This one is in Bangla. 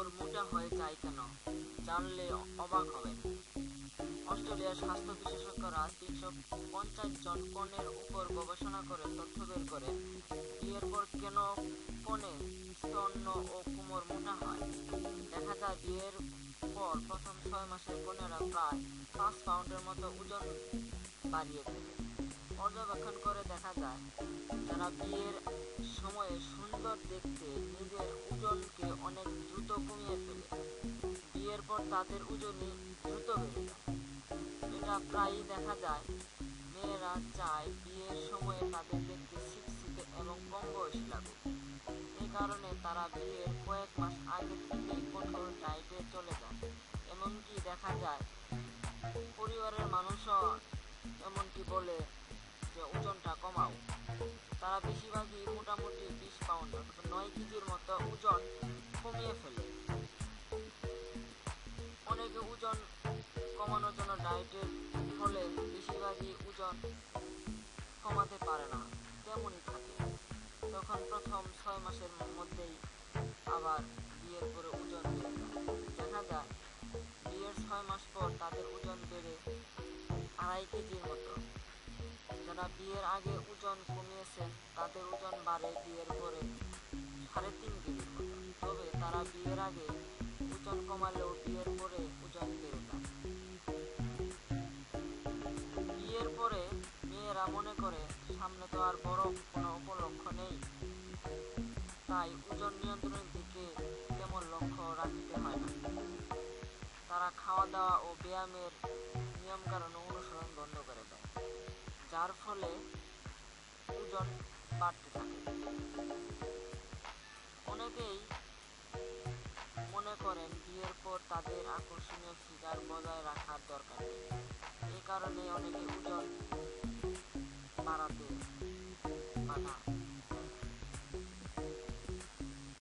কোমর মোটা হয়ে যায় কেন? জানলে অবাক হবেন। অস্ট্রেলিয়ার স্বাস্থ্য বিশেষজ্ঞরা তিনশো পঞ্চাশ জন কনের উপর গবেষণা করে তথ্য বের করে বিয়ের পর কেন কনে স্তন্য ও কোমর মোটা হয়? দেখা যায় বিয়ের পর প্রথম ছয় মাসের কনেরা প্রায় পাঁচ পাউন্ডের মতো ওজন বাড়িয়ে ফেলে। পর্যবেক্ষণ করে দেখা যায়, যারা বিয়ের সময়ে সুন্দর দেখতে, নিজের ওজনকে অনেক দ্রুত কমিয়ে ফেলে। বিয়ের পর তাদের ওজনই দ্রুত বেড়ে যায়। এটা প্রায়ই দেখা যায়, মেয়েরা চায় বিয়ের সময়ে তাদের দেখতে শিক্ষিতে এবং কম বয়সী লাগুক। এই কারণে তারা বিয়ের কয়েক মাস আগে থেকেই কঠোর ডায়েটে চলে যায় এমনকি দেখা যায়, পরিবারের মানুষও এমনকি বলে যে ওজনটা কমাও। তারা বেশিরভাগই মোটামুটি কমানোর জন্য ডায়েটের ফলে বেশিরভাগই ওজন কমাতে পারে না, তেমনই থাকে। তখন প্রথম ছয় মাসের মধ্যেই আবার বিয়ের পরে ওজন দেখা যায়, বিয়ের ছয় মাস পর তাদের ওজন বেড়ে আড়াই কেজির মতো। যারা বিয়ের আগে ওজন কমিয়েছেন তাদের ওজন বাড়ে বিয়ের পরে সাড়ে তিন কেজির মতো। তবে তারা বিয়ের আগে ওজন কমালেও বিয়ের মেয়েরা মনে করে, সামনে তো আর বড় কোনো উপলক্ষ নেই। তাই ওজন নিয়ন্ত্রণের দিকে তেমন লক্ষ্য রাখতে হয় না। তারা খাওয়া দাওয়া ও ব্যায়ামের নিয়মকানুন অনুসরণ বন্ধ করে দেয়, যার ফলে ওজন বাড়তে থাকে। অনেকেই মনে করেন, বিয়ের পর তাদের আকর্ষণীয় ফিগার বজায় রাখার দরকার নেই। এই কারণে অনেকে ওজন বাড়াতে বাধা